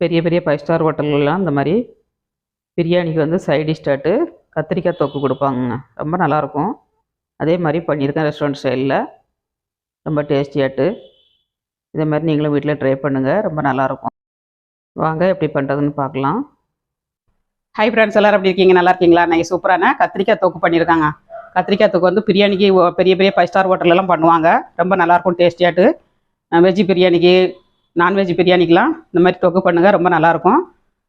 பெரிய பெரிய five star ஹோட்டல்கள்லாம் இந்த மாதிரி பிரியாணிக்கு வந்து சைட் டிஷ்டாட்டு கத்திரிக்காய் தொக்கு கொடுப்பாங்கங்க. ரொம்ப நல்லாயிருக்கும். அதே மாதிரி பண்ணியிருக்கேன் ரெஸ்டாரண்ட் ஸ்டைலில் ரொம்ப டேஸ்டியாட்டு இதே மாதிரி நீங்களும் வீட்டில் ட்ரை பண்ணுங்கள் ரொம்ப நல்லாயிருக்கும். வாங்க எப்படி பண்ணுறதுன்னு பார்க்கலாம். ஹை ஃப்ரெண்ட்ஸ் எல்லோரும் எப்படி இருக்கீங்க? நல்லா இருக்கீங்களா? நீங்கள் சூப்பரான கத்திரிக்காய் தொக்கு பண்ணியிருக்காங்க. கத்திரிக்காய் தொக்கு வந்து பிரியாணிக்கு பெரிய பெரிய ஃபைவ் ஸ்டார் ஹோட்டல்லாம் பண்ணுவாங்க. ரொம்ப நல்லாயிருக்கும் டேஸ்டியாட்டு வெஜ்ஜி பிரியாணிக்கு நான்வெஜ் பிரியாணிக்கெலாம் இந்த மாதிரி தொக்கு பண்ணுங்கள் ரொம்ப நல்லாயிருக்கும்.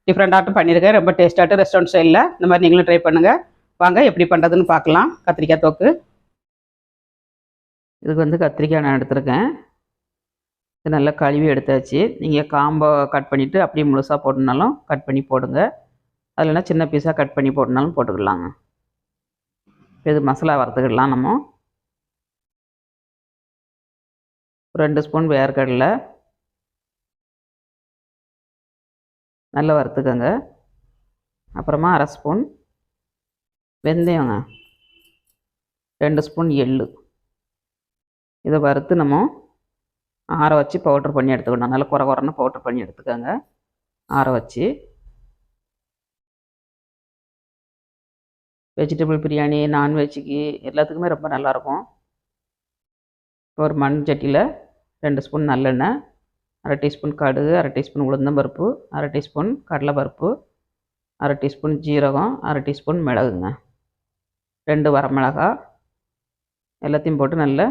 டிஃப்ரெண்ட்டாகட்டும் பண்ணியிருக்கேன் ரொம்ப டேஸ்டாட்டு ரெஸ்டாரண்ட் ஸ்டைலில் இந்த மாதிரி நீங்களும் ட்ரை பண்ணுங்கள் வாங்க எப்படி பண்ணுறதுன்னு பார்க்கலாம். கத்திரிக்காய் தொக்கு. இதுக்கு வந்து கத்திரிக்காய் நான் எடுத்திருக்கேன். இது நல்லா கழுவி எடுத்தாச்சு. நீங்கள் காம்போ கட் பண்ணிவிட்டு அப்படியே முழுசாக போடணுனாலும் கட் பண்ணி போடுங்க. அதில்னா சின்ன பீஸாக கட் பண்ணி போடணுனாலும் போட்டுக்கலாங்க. இது மசாலா வறுத்துக்கிடலாம் நம்ம. ரெண்டு ஸ்பூன் வேர்க்கடலை. நல்லா வறுத்துக்கோங்க. அப்புறமா அரை ஸ்பூன் வெந்தயங்க. ரெண்டு ஸ்பூன் எள்ளு. இதை வறுத்து நம்ம ஆற வச்சு பவுட்ரு பண்ணி எடுத்துக்கணும். நல்லா குறை குறைன்னு பவுட்ரு பண்ணி எடுத்துக்கோங்க. ஆற வச்சு. வெஜிடபிள் பிரியாணி நான்வெஜ்ஜுக்கு எல்லாத்துக்குமே ரொம்ப நல்லாயிருக்கும் ஒரு மண் சட்டியில் ரெண்டு ஸ்பூன் நல்லெண்ணெய் அரை டீஸ்பூன் கடுகு அரை டீஸ்பூன் உளுந்தம்பருப்பு அரை டீஸ்பூன் கடலைப்பருப்பு அரை டீஸ்பூன் ஜீரகம் அரை டீஸ்பூன் மிளகுங்க. ரெண்டு வரமிளகா எல்லாத்தையும் போட்டு நல்லா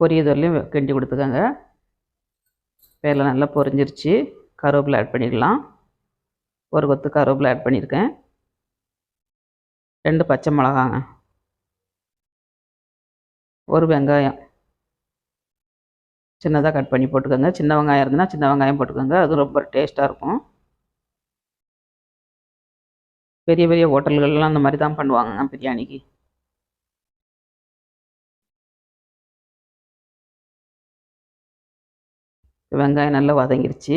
பொரியது வரலையும் கிண்டி கொடுத்துக்கோங்க. வேலை நல்லா பொரிஞ்சிருச்சு. கருவேப்பிலை ஆட் பண்ணிடலாம். ஒரு கொத்து கருவேப்பிலை ஆட் பண்ணியிருக்கேன் ரெண்டு பச்சை மிளகாங்க. ஒரு வெங்காயம். சின்னதாக கட் பண்ணி போட்டுக்கோங்க. சின்ன வெங்காயம் இருந்ததுன்னா சின்ன வெங்காயம் போட்டுக்கோங்க. அது ரொம்ப டேஸ்ட்டாக இருக்கும். பெரிய பெரிய ஹோட்டல்கள்லாம் அந்த மாதிரி தான் பண்ணுவாங்க பிரியாணிக்கு. வெங்காயம் நல்லா வதங்கிருச்சு.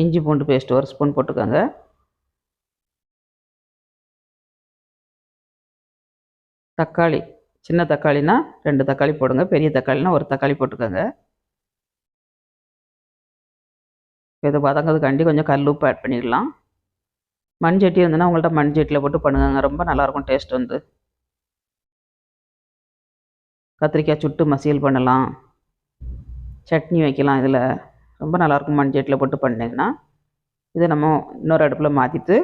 இஞ்சி பூண்டு பேஸ்ட் ஒரு ஸ்பூன் போட்டுக்கோங்க. தக்காளி சின்ன தக்காளினா ரெண்டு தக்காளி போடுங்க பெரிய தக்காளினா ஒரு தக்காளி போட்டுக்கோங்க. இது வதங்கிறதுக்காண்டி கொஞ்சம் கல் உப்பு ஆட் பண்ணிடலாம். மண் சட்டி இருந்ததுன்னா உங்கள்கிட்ட மண் சட்டியில் போட்டு பண்ணுங்க ரொம்ப நல்லாயிருக்கும் டேஸ்ட் வந்து. கத்திரிக்காய் சுட்டு மசியல் பண்ணலாம். சட்னி வைக்கலாம் இதில். ரொம்ப நல்லாயிருக்கும் மண் சட்டியில் போட்டு பண்ணிங்கன்னா. இதை நம்ம இன்னொரு அடுப்பில் மாற்றிட்டு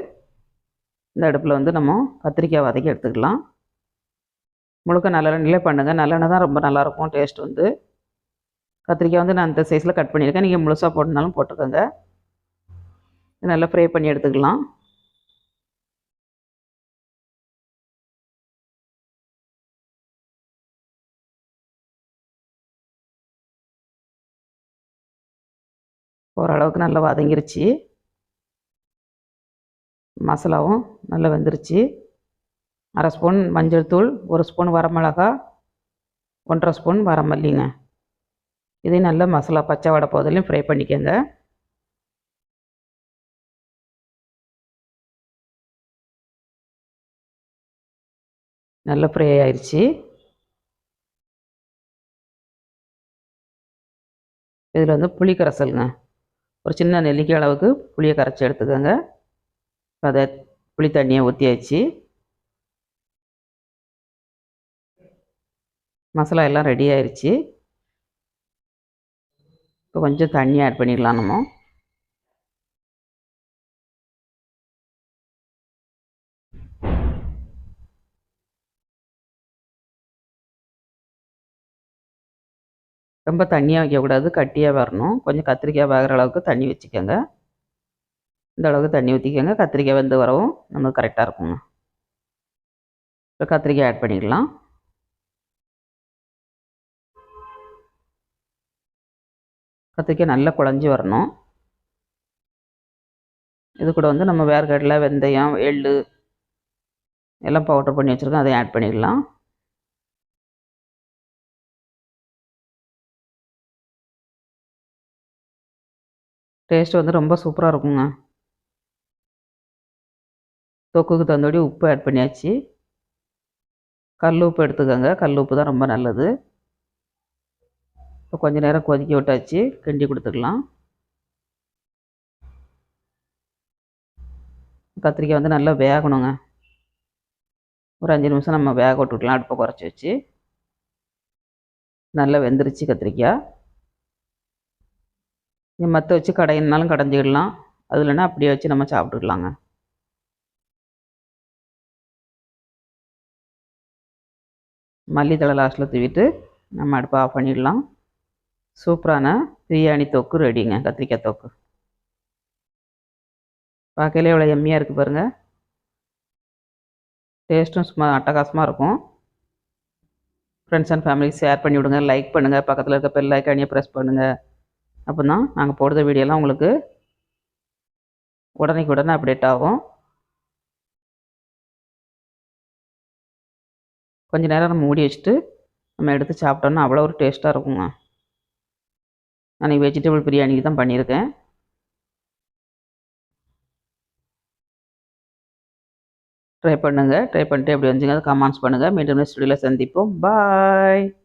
இந்த அடுப்பில் வந்து நம்ம கத்திரிக்காய் வதக்கி எடுத்துக்கலாம். முழுக்க நல்லெண்ணெயிலே பண்ணுங்கள் நல்லெண்ணெய் தான் ரொம்ப நல்லாயிருக்கும். டேஸ்ட் வந்து. கத்திரிக்காய் வந்து நான் இந்த சைஸில் கட் பண்ணியிருக்கேன். நீங்கள் முழுசாக போடணுனாலும் போட்டுக்கோங்க. இது நல்லா ஃப்ரை பண்ணி எடுத்துக்கலாம். ஓரளவுக்கு நல்லா வதங்கிருச்சு. மசாலாவும் நல்லா வெந்துருச்சு. அரை ஸ்பூன் மஞ்சள் தூள் ஒரு ஸ்பூன் வரமிளகா ஒன்றரை ஸ்பூன் வரமல்லிங்க இதையும் நல்லா மசாலா பச்சை வடை போதிலையும் ஃப்ரை பண்ணிக்கோங்க. நல்லா ஃப்ரை ஆயிடுச்சு இதில் வந்து புளி கரைசலுங்க. ஒரு சின்ன நெல்லிக்காய் அளவுக்கு புளியை கரைச்சி எடுத்துக்கோங்க. அதை புளி தண்ணியை ஊற்றியாச்சு மசாலா எல்லாம் ரெடி ஆயிடுச்சு இப்போ கொஞ்சம் தண்ணி ஆட் பண்ணிடலாம் நம்ம. ரொம்ப தண்ணியாக வைக்கக்கூடாது கட்டியாக வரணும். கொஞ்சம் கத்திரிக்காய் வேகிற அளவுக்கு தண்ணி வச்சுக்கோங்க. இந்த அளவுக்கு தண்ணி ஊற்றிக்கோங்க கத்திரிக்காய் வந்து வரவும் நமக்கு கரெக்டாக இருக்குங்க இப்போ கத்திரிக்காய் ஆட் பண்ணிக்கலாம் கத்திரிக்காய் நல்லா குழஞ்சி வரணும். இது கூட வந்து நம்ம வேர்க்கடலை வெந்தயம் எள்ளு எல்லாம் பவுடர் பண்ணி வச்சுருக்கோம். அதையும் ஆட் பண்ணிடலாம் டேஸ்ட் வந்து ரொம்ப சூப்பராக இருக்குங்க. தொக்குக்கு தந்தோடி உப்பு ஆட் பண்ணியாச்சு. கல் உப்பு எடுத்துக்கோங்க. கல் உப்பு தான் ரொம்ப நல்லது. இப்போ கொஞ்சம் நேரம் கொதிக்க விட்டாச்சு கிண்டி கொடுத்துக்கலாம். கத்திரிக்காய் வந்து நல்லா வேகணுங்க. ஒரு அஞ்சு நிமிஷம் நம்ம வேக விட்டுக்கலாம் அடுப்பை குறைச்சி வச்சு. நல்லா வெந்துருச்சு கத்திரிக்காய். மற்ற வச்சு கடையினாலும் கடைஞ்சிடலாம். அது இல்லைன்னா அப்படியே வச்சு நம்ம சாப்பிட்டுக்கலாங்க. மல்லித்தலை லாஸ்ட்டில் தூவிட்டு நம்ம அடுப்பை ஆஃப் பண்ணிடலாம். சூப்பரான பிரியாணி தொக்கு ரெடிங்க கத்திரிக்காய் தொக்கு. பார்க்கல எவ்வளோ எம்மியாக இருக்குது பாருங்கள் டேஸ்ட்டும் சும்மா அட்டகாசமாக இருக்கும். ஃப்ரெண்ட்ஸ் அண்ட் ஃபேமிலிக்கு ஷேர் பண்ணி விடுங்க லைக் பண்ணுங்கள் பக்கத்தில் இருக்க பெல் ஐக்கானியை ப்ரெஸ் பண்ணுங்கள் அப்போ தான் நாங்கள் போடுற வீடியோலாம் உங்களுக்கு உடனே உடனே அப்டேட் ஆகும். கொஞ்ச நேரம் நம்ம மூடி வச்சுட்டு நம்ம எடுத்து சாப்பிட்டோன்னா அவ்வளோ ஒரு டேஸ்ட்டாக இருக்குங்க. நான் வெஜிடபிள் பிரியாணிக்கு தான் பண்ணியிருக்கேன். ட்ரை பண்ணுங்கள் ட்ரை பண்ணிட்டு எப்படி வந்துச்சுங்க கமெண்ட்ஸ் பண்ணுங்கள் மீண்டும் நெக்ஸ்ட் வீடியோவில் சந்திப்போம். பாய்